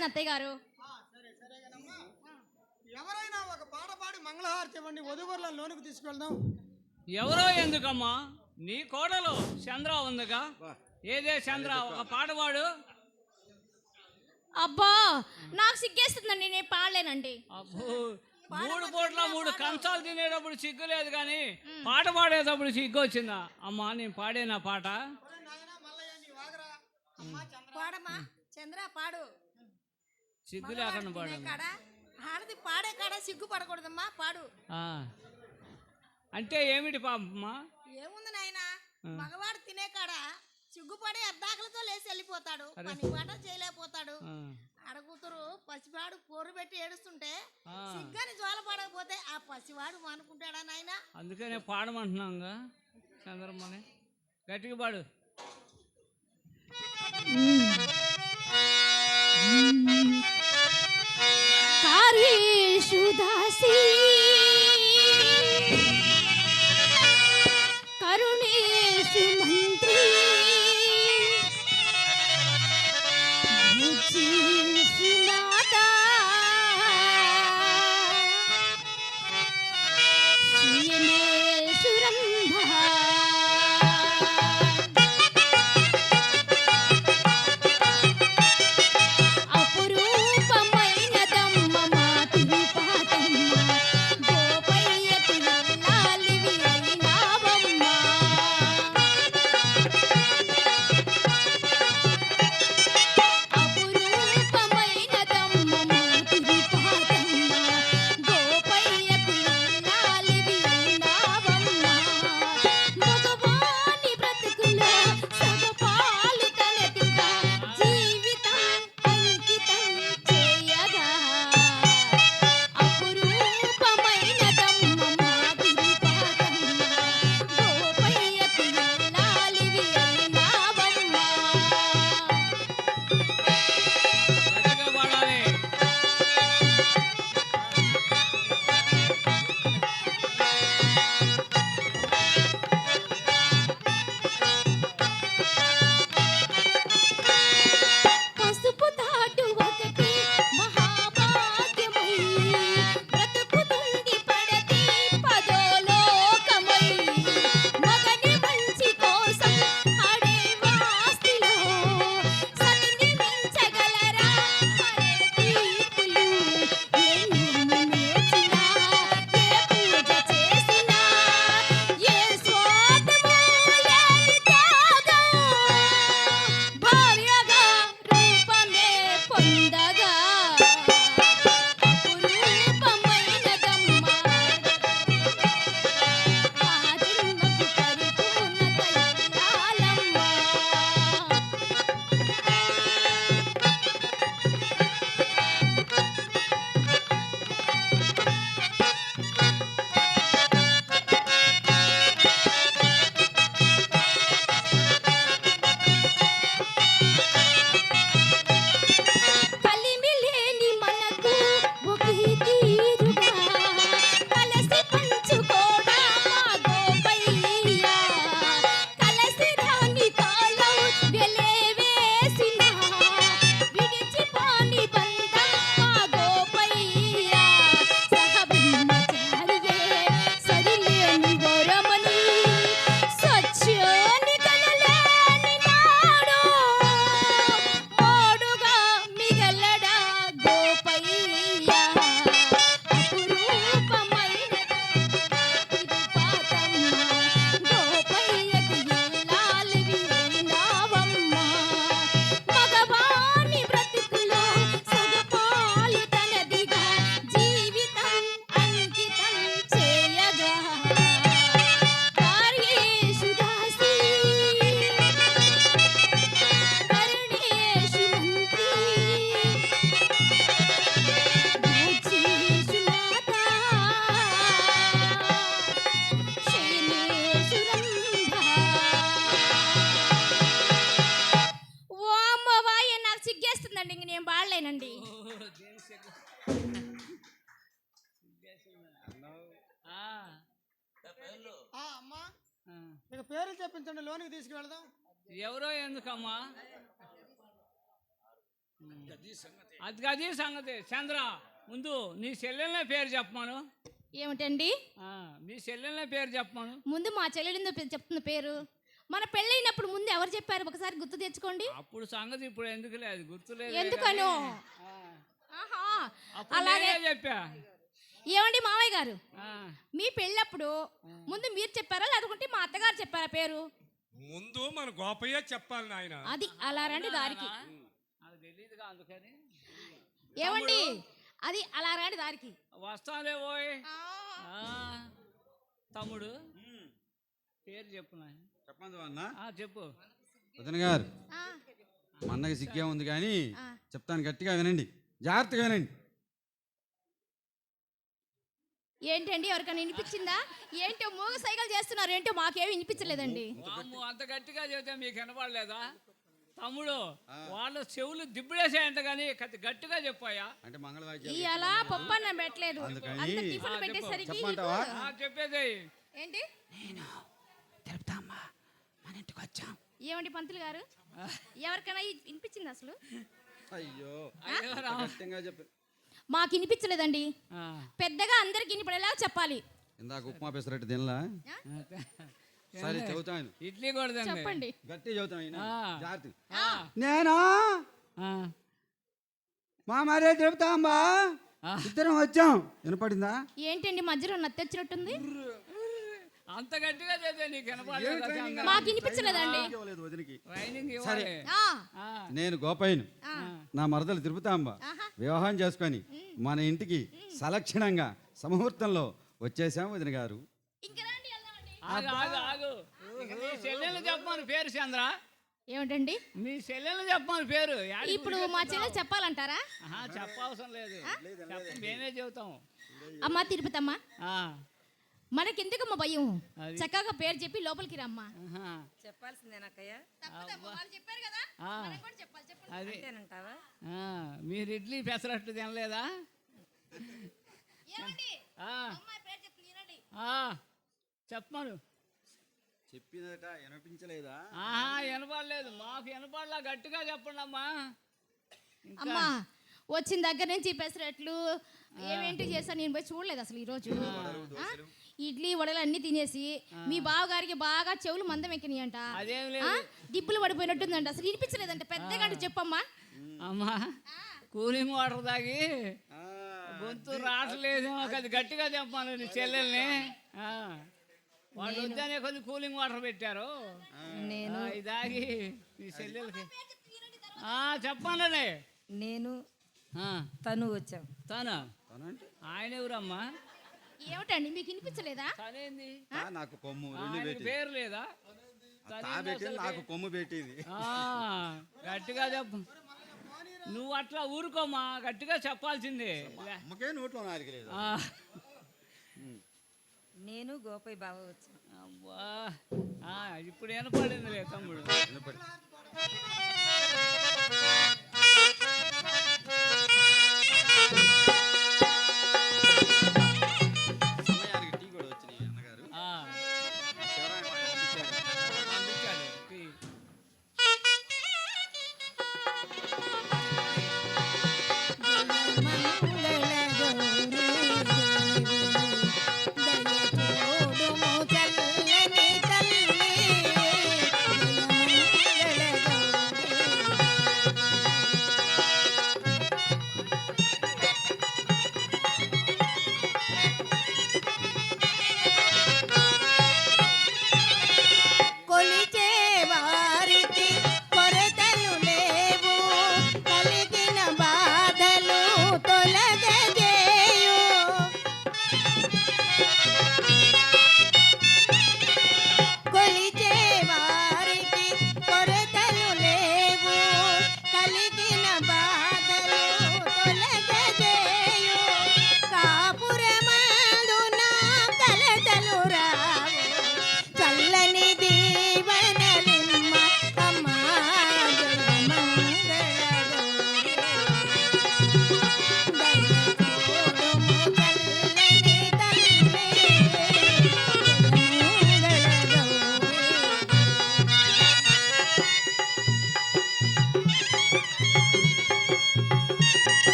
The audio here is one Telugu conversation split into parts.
చేశాను అత్తయ్య గారు. ఎవరైనా ఒక పాట పాడి మంగళహారతి ఇవ్వండి వధువరులను లోనికి తీసుకెళ్దాం. ఎవరో ఎందుకమ్మా? నీ కోడలు చంద్ర ఉందిగా. ఏదే చంద్ర? ఒక పాట పాడు. అబ్బా నాకు సిగ్గేస్తుందండి నేను పాడలేనండి. అబ్బో మూడు పూట్ల మూడు కంచాలు తినేటప్పుడు సిగ్గు లేదు కానీ పాట పాడేటప్పుడు సిగ్గు వచ్చిందా? అమ్మా నేను పాడేనా పాట. పాడమ్మా చంద్ర పాడు. సిగ్గు లేకుండా పాడు కాడ? ఆడది పాడే కాడ? సిగ్గు పడకూడదమ్మా పాడు. ఆ. అంటే ఏమిటి పాపమ్మా? ఏముంది నాయనా? మగవాడు తినే కాడ? సిగ్గుపడి అర్ధాకలతో లేచి వెళ్ళిపోతాడు. పని పాట చేయలేకపోతాడు. అడగుతురు పసివాడు పోరు పెట్టి ఏడుస్తుంటే. సిగ్గని జ్వాల పడకపోతే ఆ పసివాడు మానుకుంటాడా నాయనా? అందుకనే పాడమంటున్నాంగా చంద్రమ్మని. గట్టిగా పాడు. করে সুদাসী কারণে শুন పేర్లు చెప్పించండి లోనికి తీసుకువెళ్దాం. ఎవరో ఎందుకమ్మా? అది అది సంగతి. చంద్ర ముందు నీ చెల్లెలనే పేరు చెప్పమను. ఏమిటండి? ఆ, మీ చెల్లెలనే పేరు చెప్పమను. ముందు మా చెల్లెలిందో చెప్తున్న పేరు? మన పెళ్ళైనప్పుడు ముందు ఎవరు చెప్పారు? ఒకసారి గుర్తు తెచ్చుకోండి. అప్పుడు సంగతి ఇప్పుడు ఎందుకులే? అది గుర్తులేదు ఎందుకనో? ఆహా. అలాగే చెప్పా. ఏమండి మావయ్య గారు? ఆ, మీ పెళ్ళప్పుడు ముందు మీరు చెప్పారా? లేకుంటే మా అత్తగారు చెప్పారా పేరు? ముందు మన గోపయ్య చెప్పాలి నాయన. అది అలా రండి దారికి. నాకు తెలియదుగా అందుకని. ఏమండి? అది అలా రండి దారికి. వస్తాలే పోయ్ ఆ, తమ్ముడు పేరు చెప్పు నాయన. చెప్పండి అన్న. ఆ, చెప్పు. వదిన గారు. ఆ, మా అన్నకి సిగ్గే ఉంది కానీ. చెప్తాను గట్టిగా వినండి. జాగ్రత్తగా వినండి. ఏంటండి? ఎవరికైనా వినిపించిందా? ఏంటో మూగ సైకిల్ చేస్తున్నారు. ఏంటో మాకేమి వినిపించలేదండి. అంత గట్టిగా చెబితే మీకు వినపడలేదా? తమ్ముడు వాళ్ళ చెవులు దిబ్బడేసాయంట కానీ గట్టిగా చెప్పాయా? అంటే మంగళవాద్యాలు ఇవాళ పప్పు అన్నం పెట్టలేదు. అంత టిఫిన్ ఆ, పెట్టేసరికి చెప్పమంటావా? ఆ, చెప్పేది. ఏంటి? ఏమండి పంతులు గారు? ఎవరికైనా వినిపించింది అసలు? అయ్యో అయ్యో రామ. గట్టిగా చెప్పి మాకు వినిపించలేదండి ఆ, పెద్దగా అందరికి వినిపడేలా చెప్పాలి. ఇందాక ఉప్మా పెసరట్టు తినలా? సరే చెబుతాను ఇడ్లీ కూడా. చెప్పండి. ఆ, నేను? ఆ, మా మరే చెబుతాంబా. ఇద్దరం వచ్చాం. వినపడిందా? ఏంటండి మధ్యలో నత్తొచ్చినట్టుంది? అంత గట్టిగా చెబితే నీకు వినపడలేదా చంద్ర? మాకు వినిపించలేదండి. ఇవ్వలేదు వదినకి. ట్రైనింగ్ సరే. ఇవ్వాలి. నేను గోపయ్యను. ఆ. నా మరదలు తిరుపతాంబ. వివాహం చేసుకొని మన ఇంటికి సలక్షణంగా సమముహూర్తంలో వచ్చేసాం వదిన గారు. ఇంక రండి వెళ్దామండి. ఆగు ఆగు ఆగు. ఇక నీ చెల్లెలు చెప్పమని పేరు చంద్ర. ఏమిటండి? మీ చెల్లెలు చెప్పమని పేరు. యాడికి ఇప్పుడు మా చెల్లెలు చెప్పాలంటారా? ఆహా, చెప్పవసరం లేదు. చెప్ప- మేమే చెబుతాం. అమ్మా తిరుపతమ్మ. ఆ, మనకెందుకమ్మా భయం. చక్కగా పేరు చెప్పి లోపలికి రమ్మా. చెప్పాల్సిందేనక్కయ్య చెప్పారు కదా. మీరు ఇడ్లీ పెసరట్టు తినలేదా? ఏమండి? ఆ, అమ్మాయి పేరు చెప్తుంది వినండి. ఆ, చెప్పమను. చెప్పినట వినిపించలేదా? ఆహా వినపడలేదు. మాకు వినపడలా గట్టిగా చెప్పండి అమ్మా అమ్మా వచ్చిన దగ్గర నుంచి పెసరట్లు ఏమేంటి చేశాను నేను పోయి చూడలేదు అసలు ఈరోజు? ఇడ్లీ వడలు అన్ని తినేసి మీ బావగారికి బాగా చెవులు మందం ఎక్కినాయంట. అదేం ఆ? లేదు దిబ్బలు పడిపోయినట్టుందంట. అసలు వినిపించలేదంట. పెద్దగా అంటే చెప్పమ్మా. అమ్మా కూలింగ్ వాటర్ తాగి గొంతు రావట్లేదేమో అది గట్టిగా చెప్పాను నీ చెల్లెల్ని. వాళ్ళు వద్దనే కొద్ది కూలింగ్ వాటర్ పెట్టారు. నేను ఇది తాగి నీ చెల్లెలకి ఆ, చెప్పండి నేను తను వచ్చాం. తను? తనంటే ఆయన ఎవరమ్మా? ఏమిటండి మీకు వినిపించలేదా? తనేంది? నాకు కొమ్ము రెండు పేరు లేదా? నాకు కొమ్ము పెట్టింది. ఆ, గట్టిగా చెప్పు. నువ్వు అట్లా ఊరుకోమా గట్టిగా చెప్పాల్సిందే. అమ్మకే నోట్లో నాలుగు లేదు. నేను గోపయ్య బావ వచ్చాం. అబ్బా. ఆ, ఇప్పుడు వినపడిందిలే తమ్ముడు. వినపడి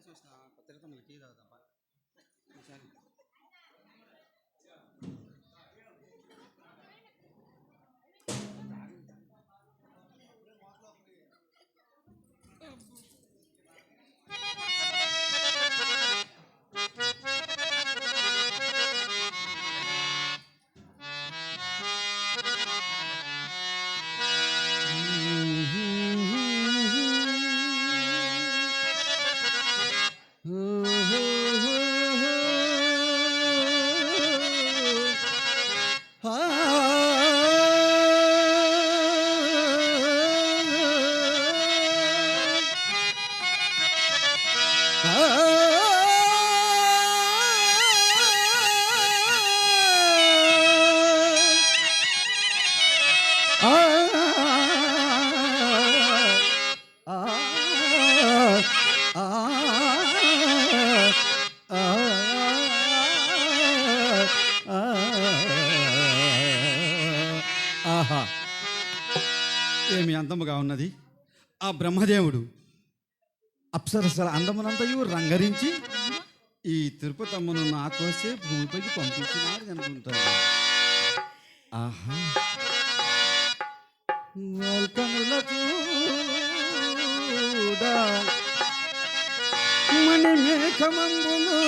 eso está potente también quiero darlo a. ఉన్నది? ఆ బ్రహ్మదేవుడు అప్సరసల అందమునంతయు రంగరించి ఈ తిరుపతమ్మను నా కోసే భూమిపైకి పంపించినాడు అనుకుంటాను. ఆహా. మణి మేఘమంబులు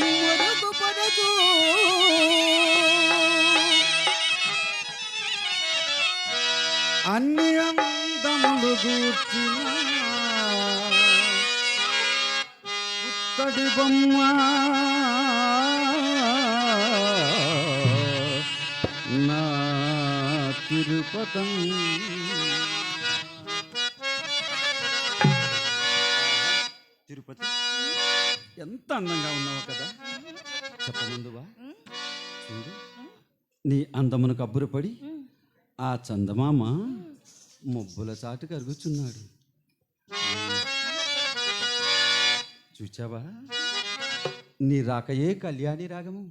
మొరకు అన్ని అందములు కూర్చున్న పుత్తడి బొమ్మ. నా తిరుపతం. తిరుపతి? ఎంత అందంగా ఉన్నావు కదా. చెప్పమందువా. నీ అందమును కబ్బురపడి ఆ చందమామ ముబ్బుల చాటు కరుగుచున్నాడు. చూచావా? నీ రాకయే కళ్యాణి రాగము.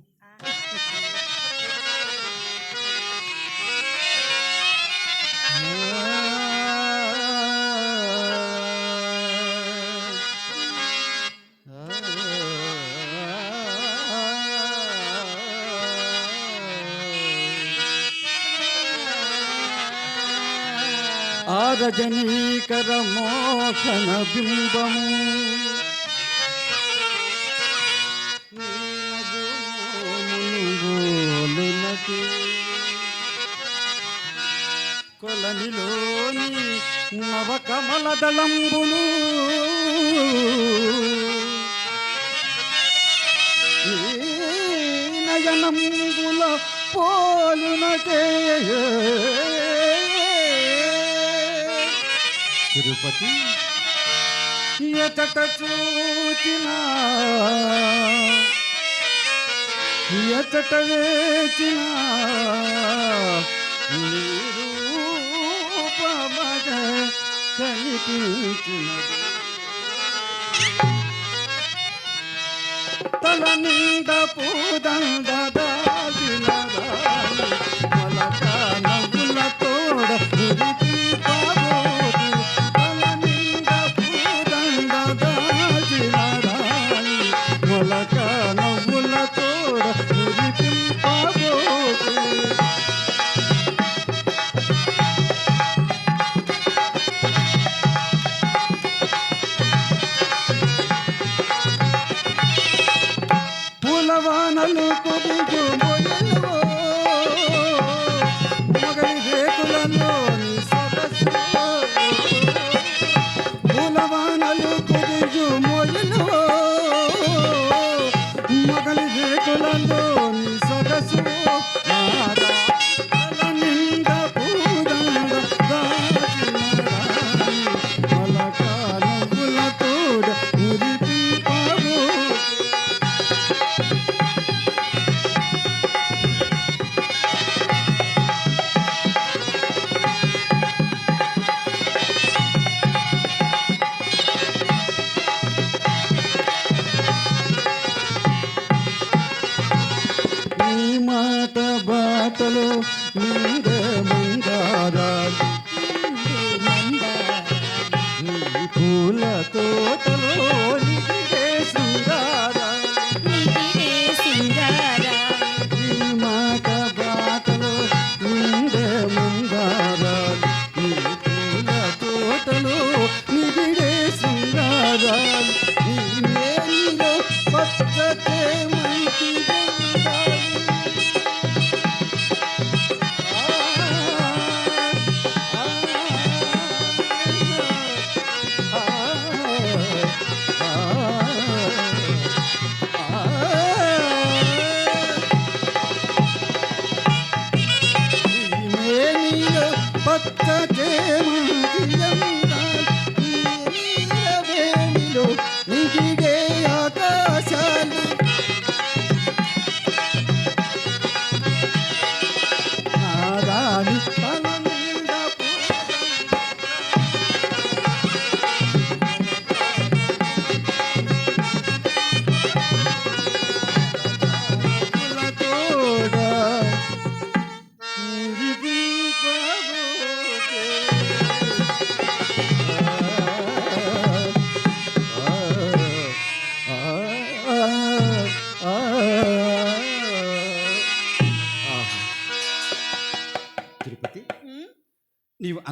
రజనీకర మోహన బింబము కొలనిలోని నవకమల దళంబులు నయనంబుల పోలునటే తిరుపతి ఎతట చూచిన ఎతట వేచిన నిరూపమగ కనిపించినది తల నింద పూదండ దాచిన నవ్వుల తోడ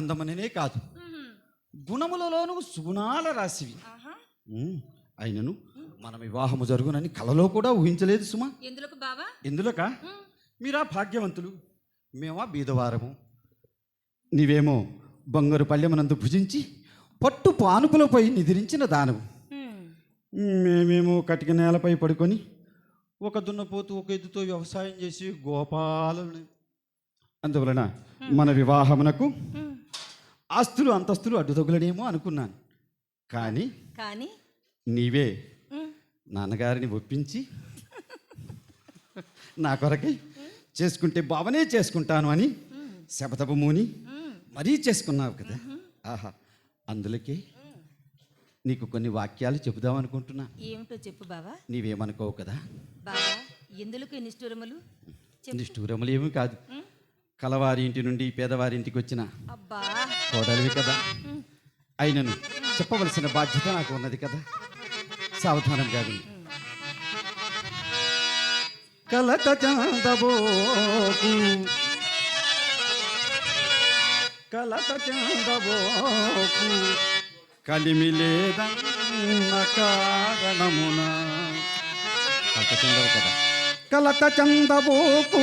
అందమననే కాదు. గుణములలోను సుగుణాల రాశివి ఉమ్, అయినను మన వివాహము జరుగునని కలలో కూడా ఊహించలేదు సుమా. ఎందులకు బావా? ఎందులక? మీరా భాగ్యవంతులు. మేమా బీదవారము. నీవేమో బంగారు పల్లెమనందు భుజించి పట్టు పానుపులపై నిద్రించిన దానవు. మేమేమో కటిక నేలపై పడుకొని ఒక దున్నపోతు ఒక ఎద్దుతో వ్యవసాయం చేసి గోపాలను అందువలన మన వివాహమునకు ఆస్తులు అంతస్తులు అడ్డుతగులనేమో అనుకున్నాను. కానీ కానీ నీవే నాన్నగారిని ఒప్పించి నా కొరకై చేసుకుంటే బావనే చేసుకుంటాను అని శపథపమూని మరీ చేసుకున్నావు కదా. ఆహా అందులకే నీకు కొన్ని వాక్యాలు చెబుదాం అనుకుంటున్నా. ఏమిటో చెప్పు బావా. నీవేమనుకోవు కదా? బావా ఎందులకు నిష్ఠూరములు? నిష్ఠూరములు ఏమీ కాదు. కలవారి ఇంటి నుండి పేదవారి ఇంటికి వచ్చిన కోడలివి కదా. అయినను చెప్పవలసిన బాధ్యత నాకు ఉన్నది కదా. సావధానంగా విను కలత చందబోకు కలత చందబోకు కలిమి లేదన్న కారణమున. కలత చందవు కదా. కలత చందబోకు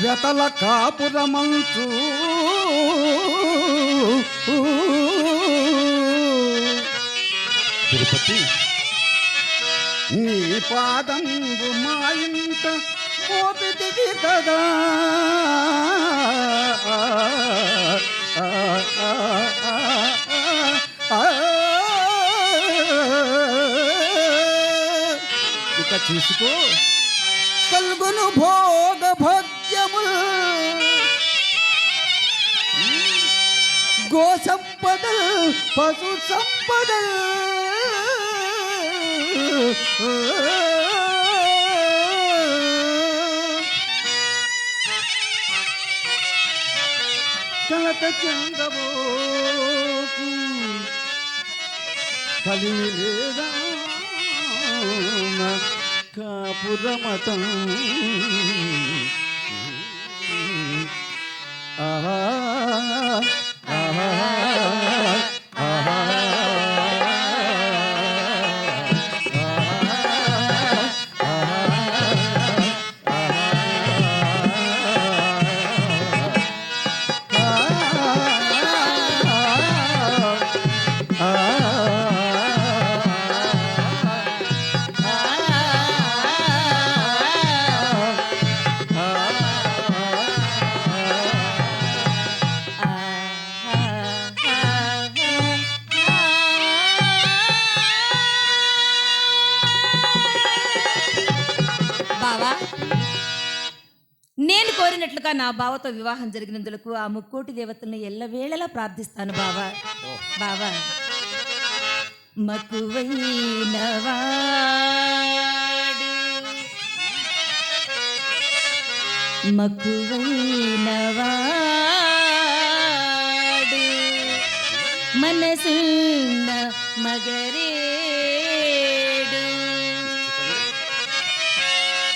వ్యతల కాపురమంచు తిరుపతి. నీ పాదంబు మా ఇంట మోపితివి కదా ఇక చూసుకో. కల్గొను భోగ భగ్యము గో సంపద పశు సంపద కలత చందబోకు కలిమి లేదా కాపురమతం ఆహా ఆహా ఆహా. బావతో వివాహం జరిగినందులకు ఆ ముక్కోటి దేవతల్ని ఎల్లవేళలా ప్రార్థిస్తాను బావా. బావా. మకువైన మకువైనవాడు మకువైన మనసున్న మగరేడు.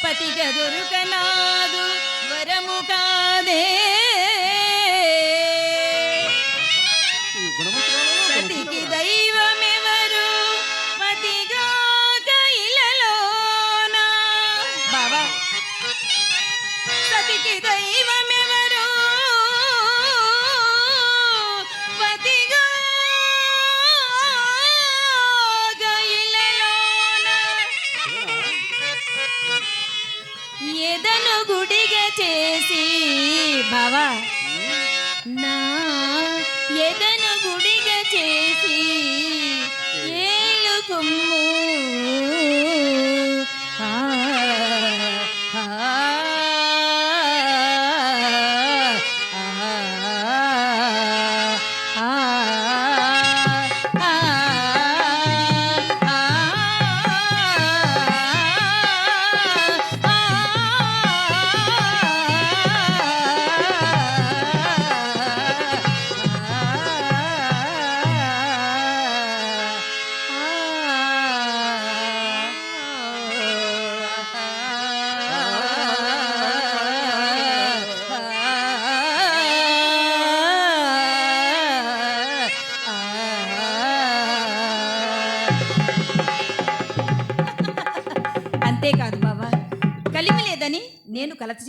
పతిగ దొరుకనాదు போகாதே చేసి బావా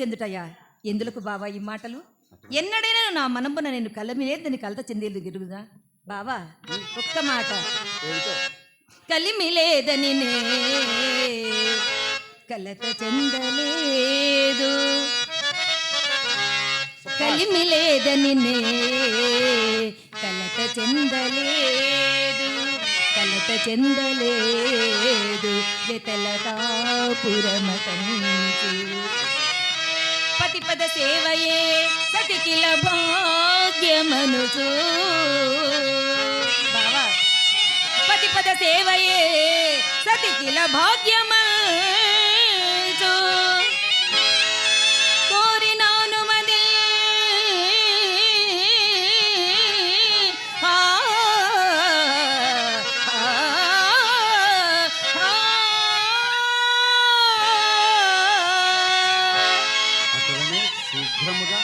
నేను చెందుటయ్యా ఎందులకు బావా ఈ మాటలు? ఎన్నడైనా నా మనబ్బున నేను కలిమి లేదని కలత చెందేది గిరుగుదా బావా ఒక్క మాట. కలిమి లేదని కలత చెందలేదు. కలిమి లేదని కలత చెందలేదు. కలత చెందలేదు. వెతలతాపురమటంచు పతిపద సేవయే సతికిల భాగ్యమనుచు బావా పతిపద సేవయే సతికిల భాగ్యమనుచు శీఘ్రముగా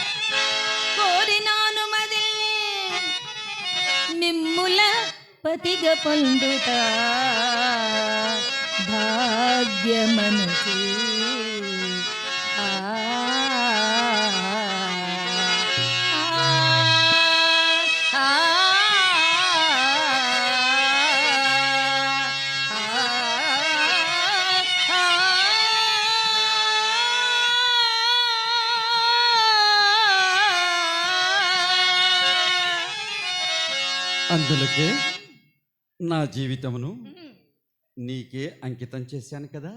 కోరినాను మది మిమ్ముల పతిగ పొందుతా. భాగ్యమనుకు అందులకే నా జీవితమును నీకే అంకితం చేశాను కదా.